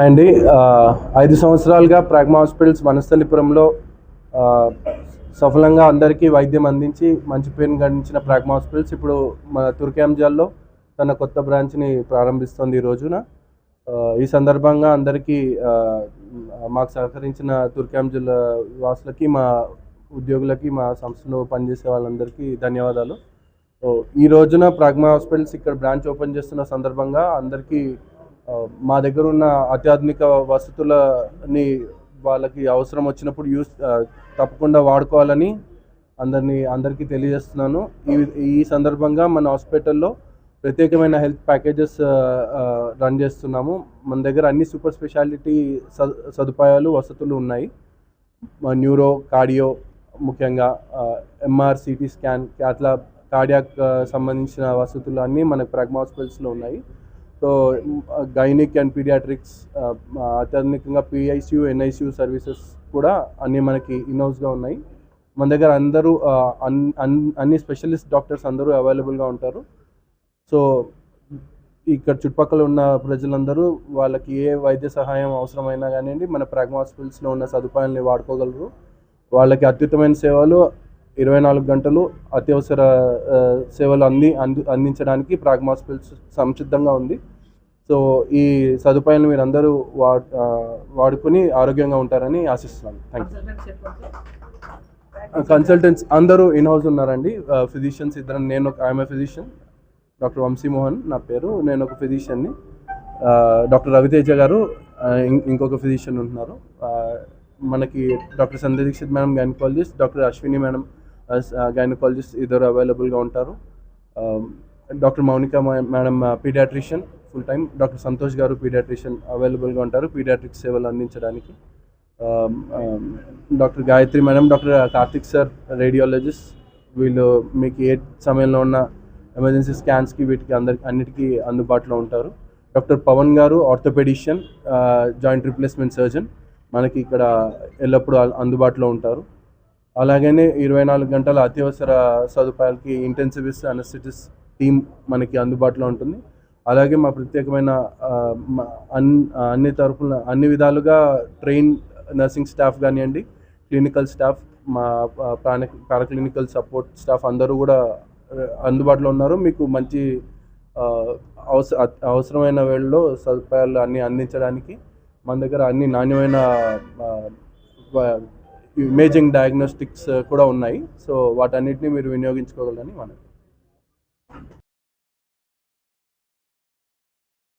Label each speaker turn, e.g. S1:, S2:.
S1: అండి. ఐదు సంవత్సరాలుగా ప్రాగ్మా హాస్పిటల్స్ వనస్థలిపురంలో సఫలంగా అందరికీ వైద్యం అందించి మంచి పేరును గడించిన ప్రాగ్మా హాస్పిటల్స్ ఇప్పుడు మన తుర్కాంజాల్లో తన కొత్త బ్రాంచ్ని ప్రారంభిస్తోంది ఈ రోజున. ఈ సందర్భంగా అందరికీ మాకు సహకరించిన తుర్కాంజల్ వాసులకి మా ఉద్యోగులకి మా సంస్థలో పనిచేసే వాళ్ళందరికీ ధన్యవాదాలు. ఈ రోజున ప్రాగ్మా హాస్పిటల్స్ ఇక్కడ బ్రాంచ్ ఓపెన్ చేస్తున్న సందర్భంగా అందరికీ మా దగ్గర ఉన్న అత్యాధునిక వసతులని వాళ్ళకి అవసరం వచ్చినప్పుడు యూస్ తప్పకుండా వాడుకోవాలని అందరినీ అందరికీ తెలియజేస్తున్నాను. ఈ ఈ సందర్భంగా మన హాస్పిటల్లో ప్రత్యేకమైన హెల్త్ ప్యాకేజెస్ రన్ చేస్తున్నాము. మన దగ్గర అన్ని సూపర్ స్పెషాలిటీ సదుపాయాలు వసతులు ఉన్నాయి. న్యూరో కార్డియో ముఖ్యంగా ఎంఆర్ సిటీ స్కాన్ అట్లా కార్డియాక్ సంబంధించిన వసతులు అన్నీ మనకు ప్రగ్మా హాస్పిటల్స్లో ఉన్నాయి. సో గైనిక్ అండ్ పీడియాట్రిక్స్ అత్యాధునికంగా పిఐసియు ఎన్ఐసియు సర్వీసెస్ కూడా అన్నీ మనకి ఇన్హౌస్గా ఉన్నాయి. మన దగ్గర అందరూ అన్- అన్- అన్ని స్పెషలిస్ట్ డాక్టర్స్ అందరూ అవైలబుల్గా ఉంటారు. సో ఇక్కడ చుట్టుపక్కల ఉన్న ప్రజలందరూ వాళ్ళకి ఏ వైద్య సహాయం అవసరమైనా కానివ్వండి మన ప్రాగ్మా హాస్పిటల్స్లో ఉన్న సదుపాయాలని వాడుకోగలరు. వాళ్ళకి అత్యుత్తమైన సేవలు ఇరవై నాలుగు గంటలు అత్యవసర సేవలు అంది అంది అందించడానికి ప్రాగ్మా హాస్పిటల్స్ సంసిద్ధంగా ఉంది. సో ఈ సదుపాయాలను మీరు అందరూ వాడుకొని ఆరోగ్యంగా ఉంటారని ఆశిస్తున్నాను. థ్యాంక్ యూ కన్సల్టెంట్స్ అందరూ ఇన్ హౌస్ ఉన్నారండి. ఫిజిషియన్స్ ఇద్దరు నేను ఒక ఐఎమ్ ఫిజిషియన్ డాక్టర్ వంశీమోహన్ నా పేరు నేను ఒక ఫిజిషియన్ని డాక్టర్ రవితేజ గారు ఇం- ఇంకొక ఫిజిషియన్ ఉంటున్నారు. మనకి doctor Sandhya Dikshit madam gynaecologist doctor Ashwini madam gynaecologist ఇద్దరు అవైలబుల్గా ఉంటారు. డాక్టర్ మౌనిక మా- madam paediatrician full time doctor Santosh garu paediatrician అవైలబుల్గా ఉంటారు. పీడియాట్రిక్ సేవలు అందించడానికి. Doctor Gayatri madam doctor Karthik sir radiologist. వీళ్ళు మీకు ఏ సమయంలో ఉన్న ఎమర్జెన్సీ స్కాన్స్కి వీటికి అందరికి అన్నిటికీ అందుబాటులో ఉంటారు. డాక్టర్ పవన్ గారు ఆర్థోపెడిషియన్ జాయింట్ రిప్లేస్మెంట్ సర్జన్. మనకి ఇక్కడ ఎల్లప్పుడూ అందుబాటులో ఉంటారు. అలాగనే ఇరవై నాలుగు గంటల అత్యవసర సదుపాయాలకి ఇంటెన్సివిస్ట్ అనస్థిటిస్ టీం మనకి అందుబాటులో ఉంటుంది. అలాగే మా ప్రత్యేకమైన అన్ అన్ని తరఫున అన్ని విధాలుగా ట్రైన్ నర్సింగ్ స్టాఫ్ కానివ్వండి క్లినికల్ స్టాఫ్ మా ప్రాణ పారాక్లినికల్ సపోర్ట్ స్టాఫ్ అందరూ కూడా అందుబాటులో ఉన్నారు. మీకు మంచి అవస అ- అవసరమైన వేళలో సదుపాయాలు అన్నీ అందించడానికి మన దగ్గర అన్ని నాణ్యమైన ఇమేజింగ్ డయాగ్నోస్టిక్స్ కూడా ఉన్నాయి. సో వాటన్నిటిని మీరు వినియోగించుకోగలరని మనం